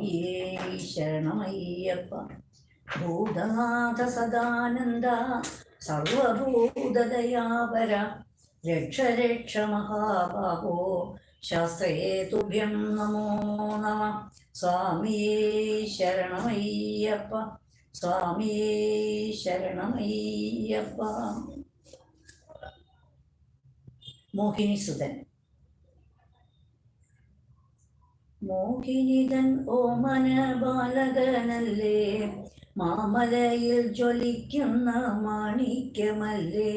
സ്വാമിയേ ശരണമയ്യപ്പ ഭൂതനാഥ സദാനന്ദ സർവഭൂതദയാപര രക്ഷ രക്ഷ മഹാബാഹോ ശാസ്ത്രേ തുഭ്യം നമോ നമ. സ്വാമിയേ ശരണമയ്യപ്പ സ്വാമിയേ ശരണമയ്യപ്പ. മോഹിനി സുതൻ മോഹിനിതൻ ഓമന ബാലകനല്ലേ മാമലയിൽ ജ്വലിക്കുന്ന മാണിക്യമല്ലേ?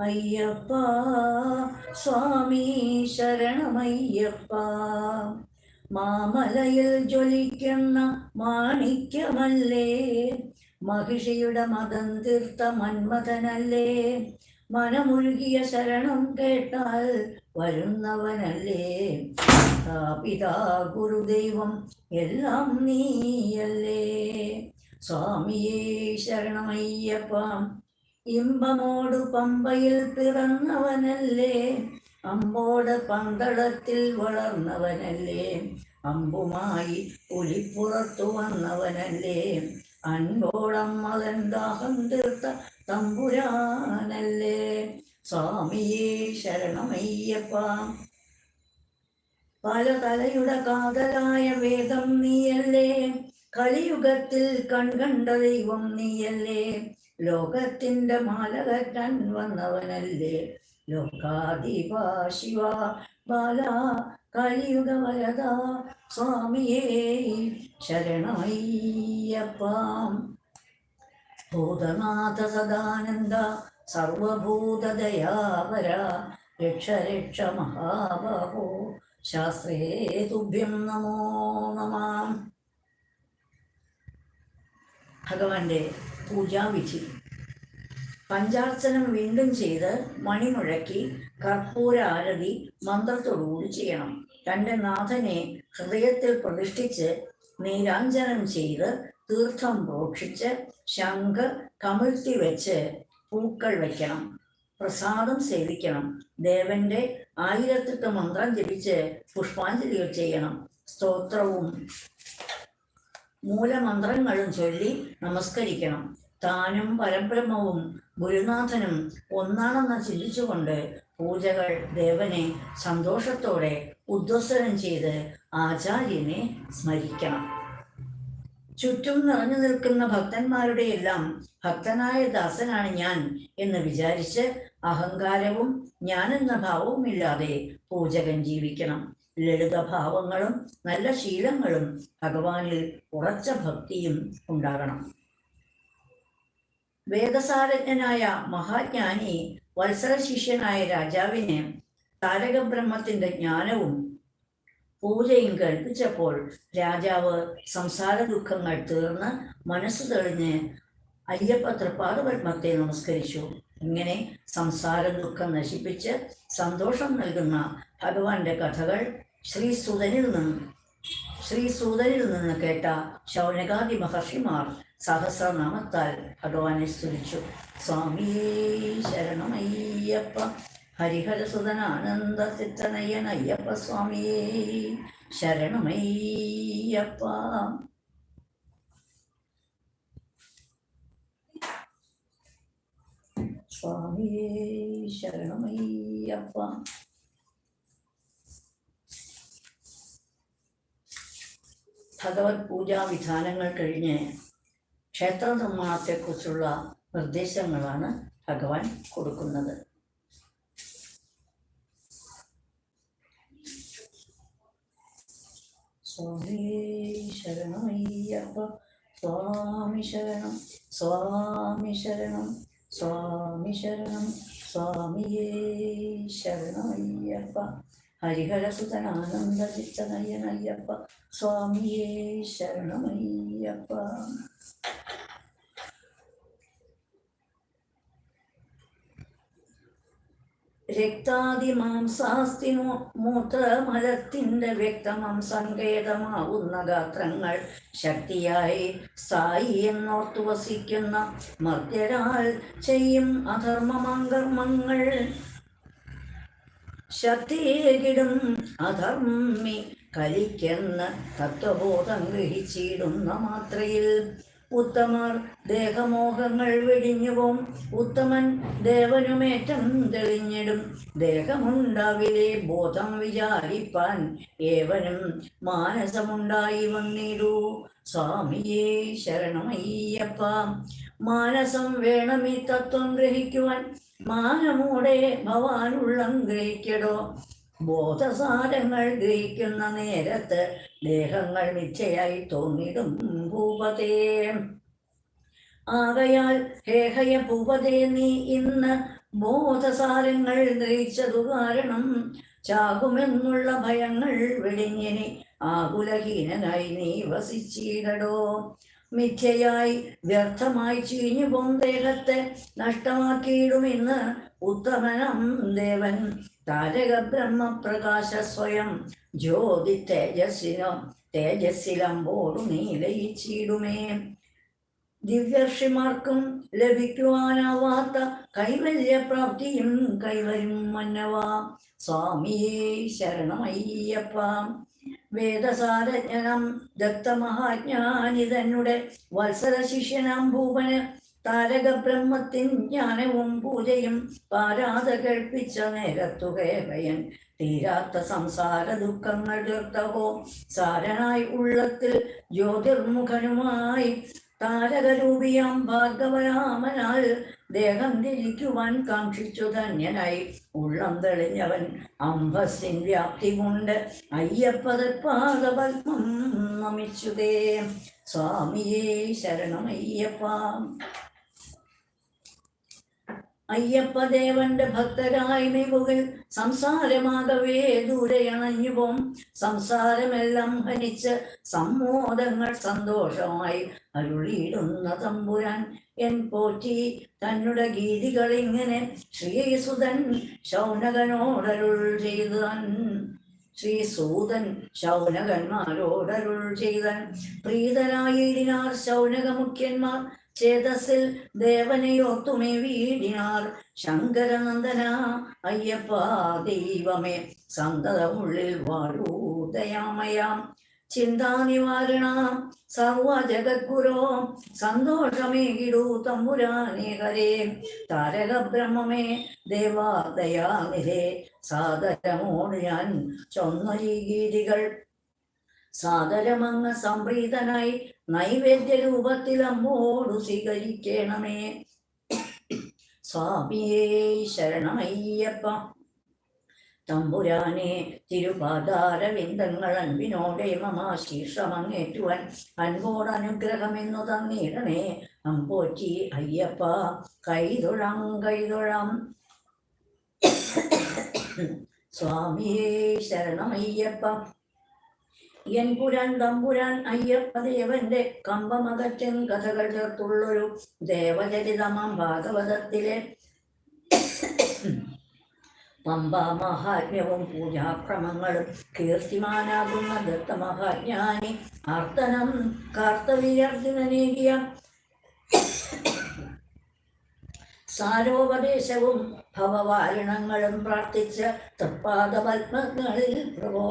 അയ്യപ്പ സ്വാമി ശരണമയ്യപ്പ. മാമലയിൽ ജ്വലിക്കുന്ന മാണിക്യമല്ലേ? മഹിഷിയുടെ മതം തീർത്ത മന്മഥനല്ലേ? മനമൊഴുകിയ ശരണം കേട്ടാൽ വരുന്നവനല്ലേ? പിതാ ഗുരുദൈവം എല്ലാം നീയല്ലേ? സ്വാമിയേ ശരണമയ്യപ്പം ഇമ്പമോടു പമ്പയിൽ പിറന്നവനല്ലേ? അമ്പോട് പന്തളത്തിൽ വളർന്നവനല്ലേ? അമ്പുമായി പുലിപ്പുറത്തു വന്നവനല്ലേ? അൻപോടമ്മതൻ ദാഹം തീർത്ത തമ്പുരാനല്ലേ? സ്വാമിയേ ശരണമയ്യപ്പ. പല തലയുടെ കാതലായ വേദം നീയല്ലേ? കലിയുഗത്തിൽ കൺകണ്ട ദൈവം നീയല്ലേ? ലോകത്തിന്റെ മാലകറ്റൻ വന്നവനല്ലേ? ലോകാധിപ ശിവ ബാല കലിയുഗ വരത സ്വാമിയേ ശരണമയ്യപ്പ. ഭൂതനാഥ സദാനന്ദ സർവഭൂതദയാവര രക്ഷ രക്ഷ മഹാബാഹോ ശാസ്ത്രേ തുഭ്യം നമോ നമാം. ഭഗവാന്റെ പൂജാവിധി. പഞ്ചാർച്ചനം വീണ്ടും ചെയ്ത് മണിമുഴക്കി കർപ്പൂര ആരതി മന്ത്രത്തോടുകൂടി ചെയ്യണം. തന്റെ നാഥനെ ഹൃദയത്തിൽ പ്രതിഷ്ഠിച്ച് നീരാഞ്ജനം ചെയ്ത് തീർത്ഥം പ്രോക്ഷിച്ച് ശംഖ് കമിഴ്ത്തി വെച്ച് പൂക്കൾ വയ്ക്കണം പ്രസാദം സേവിക്കണം ദേവന്റെ ആയിരത്തെട്ട് മന്ത്രം ജപിച്ച് പുഷ്പാഞ്ജലികൾ ചെയ്യണം സ്തോത്രവും മൂലമന്ത്രങ്ങളും ചൊല്ലി നമസ്കരിക്കണം. താനും പരബ്രഹ്മവും ഗുരുനാഥനും ഒന്നാണെന്ന് ചിന്തിച്ചുകൊണ്ട് പൂജകൾ ദേവനെ സന്തോഷത്തോടെ ഉദ്വസനം ചെയ്ത് ആചാര്യനെ സ്മരിക്കണം. ചുറ്റും നിറഞ്ഞു നിൽക്കുന്ന ഭക്തന്മാരുടെ എല്ലാം ഭക്തനായ ദാസനാണ് ഞാൻ എന്ന് വിചാരിച്ച് അഹങ്കാരവും ഞാനെന്ന ഭാവവുമില്ലാതെ പൂജകൻ ജീവിക്കണം. ലളിത ഭാവങ്ങളും നല്ല ശീലങ്ങളും ഭഗവാനിൽ ഉറച്ച ഭക്തിയും ഉണ്ടാകണം. വേദസാരജ്ഞനായ മഹാജ്ഞാനി വത്സര ശിഷ്യനായ രാജാവിന് താരകബ്രഹ്മത്തിന്റെ ജ്ഞാനവും പൂജയും കേൾപ്പിച്ചപ്പോൾ രാജാവ് സംസാര ദുഃഖങ്ങൾ തീർന്ന് മനസ്സ് തെളിഞ്ഞ് അയ്യപ്പ തൃപ്പാദപത്മത്തെ നമസ്കരിച്ചു. ഇങ്ങനെ സംസാര ദുഃഖം നശിപ്പിച്ച് സന്തോഷം നൽകുന്ന ഭഗവാന്റെ കഥകൾ ശ്രീ സുതനിൽ നിന്ന് ശ്രീ സൂതനിൽ നിന്ന് കേട്ട ശൗനകാദി മഹർഷിമാർ സഹസ്രനാമത്താൽ ഭഗവാനെ സ്തുതിച്ചു. സ്വാമീ ശരണമയ്യപ്പ. ഹരിഹരസുതനാനന്ദ ചിത്തനയ്യനയ്യപ്പ സ്വാമിയേ ശരണമയ്യപ്പ സ്വാമിയേ ശരണമയ്യപ്പ ഭഗവത് പൂജാ വിധാനങ്ങൾ കഴിഞ്ഞ് ക്ഷേത്ര നിർമ്മാണത്തെക്കുറിച്ചുള്ള നിർദ്ദേശങ്ങളാണ് ഭഗവാൻ കൊടുക്കുന്നത്. സ്വാമി ശരണമയ്യപ്പ സ്വാമി ശരണം സ്വാമി ശരണം സ്വാമി ശരണം സ്വാമിയേ ശരണമയ്യപ്പ. ഹരിഹരസുതനാനന്ദ ചിത്തനയ്യനയ്യപ്പ സ്വാമിയേ ശരണമയ്യപ്പ. രക്താതിമാംസാസ്തിനു മൂത്രമലത്തിന്റെ വ്യക്തമം സങ്കേതമാവുന്ന ഗാത്രങ്ങൾ ശക്തിയായി സ്ഥായി എന്നോർത്തു വസിക്കുന്ന മർദ്യരാൽ ചെയ്യും അധർമ്മമങ്കർമ്മങ്ങൾ. ശക്തിയേകിടും അധർമ്മി കലിക്കെന്ന് തത്വബോധം ഗ്രഹിച്ചിടുന്ന മാത്രയിൽ ഉത്തമർ ദേഹമോഹങ്ങൾ വെടിഞ്ഞുപോം. ഉത്തമൻ ദേവനുമേറ്റം തെളിഞ്ഞിടും. ദേഹമുണ്ടാവിലെ ബോധം വിചാരിപ്പാൻ ഏവനും മാനസമുണ്ടായി വന്നിടൂ. സ്വാമിയേ ശരണമയ്യപ്പ മാനസം വേണമീ തത്വം ഗ്രഹിക്കുവാൻ. മാനമൂടെ ഭവാനുള്ളം ഗ്രഹിക്കടോ. ബോധസാരങ്ങൾ ഗ്രഹിക്കുന്ന നേരത്ത് ദേഹങ്ങൾ മിച്ചയായി തോന്നിടും ഭൂപതേ. ആകയാൽ ഹേഹയ ഭൂപതേ നീ ഇന്ന് ബോധസാരങ്ങൾ ഗ്രഹിച്ചതു കാരണം ചാകുമെന്നുള്ള ഭയങ്ങൾ വെടിഞ്ഞിനി ആകുലഹീനനായി നീ വസിച്ചിടടോ. മിഥ്യയായി വ്യർത്ഥമായി ചീഞ്ഞു പോം ദേഹത്തെ നഷ്ടമാക്കിയിടുമെന്ന് ഉത്തമനം ദേവൻ. താരക ബ്രഹ്മപ്രകാശ സ്വയം ജ്യോതി തേജസ്സിലും തേജസ്സിലമ്പോടു നീലയിച്ചിടുമേ ദിവ്യർഷിമാർക്കും ലഭിക്കുവാനാവാത്ത കൈവല്യപ്രാപ്തിയും കൈവരും മന്നവ. സ്വാമിയേ ശരണമയ്യപ്പ. വേദസാരജ്ഞനം ദത്തമഹാജ്ഞാനി തന്നെ വത്സര ശിഷ്യനാം ഭൂപന് താരക ബ്രഹ്മത്തിൻ ജ്ഞാനവും പൂജയും പാരാത കേൾപ്പിച്ച നേരത്തു കേവയൻ തീരാത്ത സംസാര ദുഃഖങ്ങൾ തീർത്തവോ? സാരനായി ഉള്ളത്തിൽ ജ്യോതിർമുഖനുമായി താരകരൂപിയാം ഭാർഗവരാമനാൽ ദേഹം തിരിക്കുവാൻ കാക്ഷിച്ചു ധന്യനായി. ഉള്ളം തെളിഞ്ഞവൻ അംബസിൻ വ്യാപ്തി കൊണ്ട് അയ്യപ്പതപ്പാദപത്മം നമിച്ചുതേ. സ്വാമിയേ ശരണമയ്യപ്പ. അയ്യപ്പദേവന്റെ ഭക്തരായി മികുകൾ സംസാരമാകവേ ദൂരെയണഞ്ഞുപോം സംസാരമെല്ലാം ഹനിച്ച് സമ്മോദങ്ങൾ സന്തോഷമായി അരുളിയിടുന്ന തമ്പുരാൻ എൻ പോറ്റി തന്നുടെ ഗീതികൾ ഇങ്ങനെ ശ്രീസുതൻ ശൗനകനോടരുൾ ചെയ്താൻ ശ്രീസൂതൻ ശൗനകന്മാരോടരുൾ ചെയ്തൻ. പ്രീതരായിടിനാർ ശൗനക മുഖ്യന്മാർ ചേതസിൽ ദേവനെയോർത്തുമേ വീടിനാർ ശങ്കരനന്ദന അയ്യപ്പ ദൈവമേ സന്തതമുള്ളിൽ വാഴൂതയാമയാം ചിന്താനിവാരണ സർവ ജഗദ്ഗുരോ സന്തോഷമേകിടൂ തമ്പുരാനേ ഹരേ. താരക ബ്രഹ്മമേ ദേവാദയാനിരേ സാദരമോട് ഞാൻ ചൊന്ന ഗീതികൾ സാദരമങ്ങ് സംപ്രീതനായി നൈവേദ്യ രൂപത്തിൽ അമ്മോടു സ്വീകരിക്കണമേ. സ്വാമിയേ ശരണമയ്യപ്പ തമ്പുരാനെ തിരുപാദാരവിന്ദങ്ങൾ അൻപിനോടെ മമാശീർഷമങ്ങേറ്റുവാൻ അൻപോട് അനുഗ്രഹമെന്നു തന്നിടണേ. അമ്പോറ്റി അയ്യപ്പ കൈതൊഴാം കൈതൊഴാം. സ്വാമിയേ ശരണമയ്യപ്പ എൻ പുരാൻ തമ്പുരാൻ അയ്യപ്പ ദേവന്റെ കമ്പമകറ്റൻ കഥകൾ ചേർത്തുള്ളൊരു ദേവചരിതമാം ഭാഗവതത്തിലെ പമ്പ മഹാത്മ്യവും പൂജാക്രമങ്ങളും കീർത്തിമാനാകുന്ന ദത്തമഹാജ്ഞാനി ആർത്തനം കാർത്തവീയർജുനനേകിയ സാരോപദേശവും ഭവവാരണങ്ങളും പ്രാർത്ഥിച്ച് തൃപ്പാദപത്മങ്ങളിൽ പ്രഭോ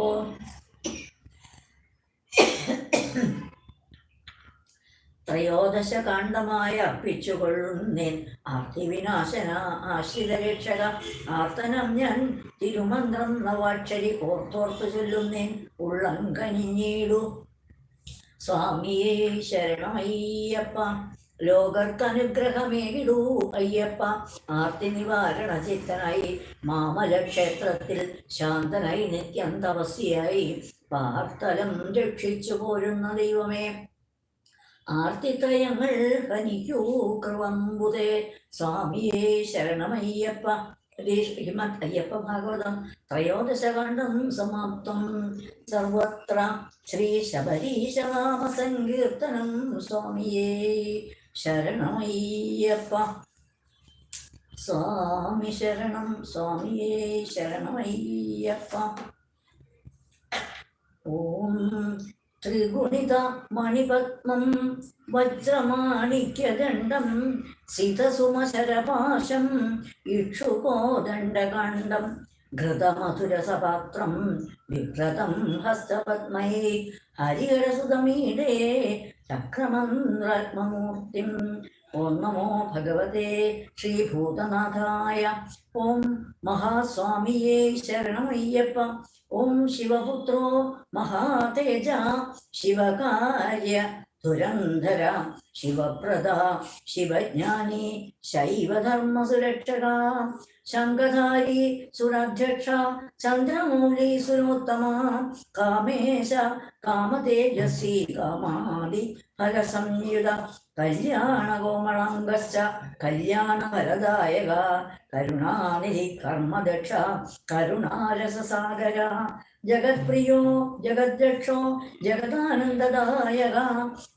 ത്രയോദശ കാണ്ഡമായ അർപ്പിച്ചുകൊള്ളുന്നേൻ ആർത്തിവിനാശന ആശ്രിത രക്ഷക ആർത്തനം ഞാൻ തിരുമന്ത്രം നവാക്ഷരി ഓർത്തോർത്തു ചൊല്ലുന്നേൻ ഉള്ളം കനിഞ്ഞീടു സ്വാമിയെ ശരണമയ്യപ്പ ലോകർക്കനുഗ്രഹമേടൂ അയ്യപ്പ. ആർത്തി നിവാരണ ചിത്തനായി മാമല ക്ഷേത്രത്തിൽ ശാന്തനായി നിത്യം തപസ്യായി പാർത്തലം രക്ഷിച്ചു പോരുന്ന ദൈവമേ. ആർത്തിത്തയങ്ങൾ ഹനിക്കൂ കൃവമ്പുതേ. സ്വാമിയേ ശരണമയ്യപ്പ. ശ്രീ- അയ്യപ്പ ഭാഗവതം ത്രയോദശകണ്ഠം സമാപ്തം. സർവത്ര ശ്രീ ശബരീശനാമ സങ്കീർത്തനം സ്വാമിയേ ശരണമയ്യപ്പ. സ്വാമി ശരണം സ്വാമിയേ ശരണമയ്യപ്പ. ഓം ത്രിഗുണിത മണിപത്മം വജ്രമാണിക്യദണ്ഡം സിതസുമശരപാശം ഇക്ഷുകോദണ്ഡകാണ്ഡം ഘൃതമധുരസപാത്രം വിഭ്രതം ഹസ്തപത്മൈ ഹരിഹരസുതമീടേ ചക്രമന്ത്രാത്മമൂർത്തിം ഓം നമോ ഭഗവതേ ശ്രീഭൂതനാഥായ ഓം മഹാസ്വാമിയേ ശരണമയ്യപ്പ ഓം ശിവപുത്രോ മഹാതേജ ശിവകാര്യ ദുരന്ധര ശിവപ്രദ ശിവജ്ഞാനി ശൈവധർമ്മസുരക്ഷക ശംഖധാരി സുരാധ്യക്ഷ ചന്ദ്രമൂലി സുരോത്തമ കാമേശ കാമതേജസ്വി കാമാദി ഫലസംയുത കല്യാണകോമളാംഗശ്ച കല്യാണഫലദായക കരുണാനിധി കർമ്മദക്ഷ കരുണാരസസാഗര. ജഗത്പ്രിയോ ജഗദ്രക്ഷോ ജഗദാനന്ദദായക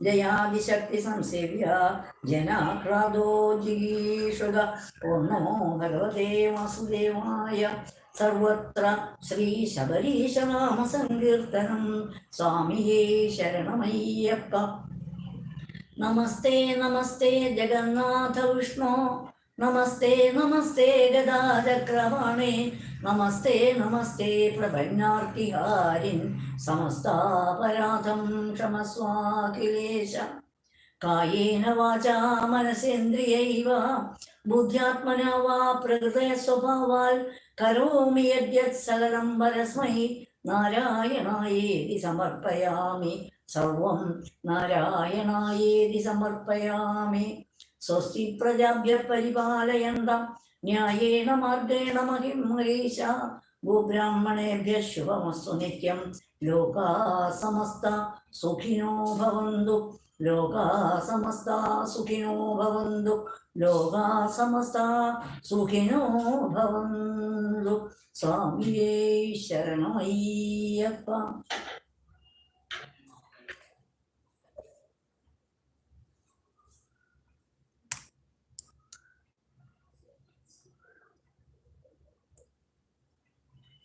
ജയാദിശക്തി സംസേവ്യ ജനാക്രാദോ ജിഗീഷുക. ഓം നമോ ഭഗവതേ വാസുദേവായ. സർവത്ര ശ്രീ ശബരീശനാമ സങ്കീർത്തനം സ്വാമിയേ ശരണമയ്യപ്പ. നമസ്തേ നമസ്തേ ജഗന്നാഥ വിഷ്ണു. നമസ്തേ നമസ്തേ ഗദാചക്രവാണേ. നമസ്തേ നമസ്തേ പ്രപന്നാർത്തിഹാരിൻ സമസ്താപരാധം ക്ഷമസ്വാഖിലേശ. കായേന വാചാ മനസേന്ദ്രിയൈവ. ബുദ്ധ്യാത്മനാ വാ പ്രകൃതയ സ്വഭാവാൽ കരോമി യദ്യത് സകലം പരസ്മൈ. നാരായണായേതി സമർപ്പയാമി. സർവം നാരായണായേതി സമർപ്പയാമേ. സ്വസ്തി പ്രജാഭ്യ പരിപാലയന്ത ന്യായേണ മാർഗേണ മഹിം മഹേശ ഗോബ്രാഹ്മണേഭ്യ ശുഭമസ്തു നിത്യം. ലോകാ സമസ്ത സുഖിനോ ഭവന്തു. ലോകാ സമസ്ത സുഖിനോ ഭവന്തു. ലോകാ സമസ്ത സുഖിനോ ഭവന്തു. സ്വാമിയേ ശരണമയ്യപ്പ.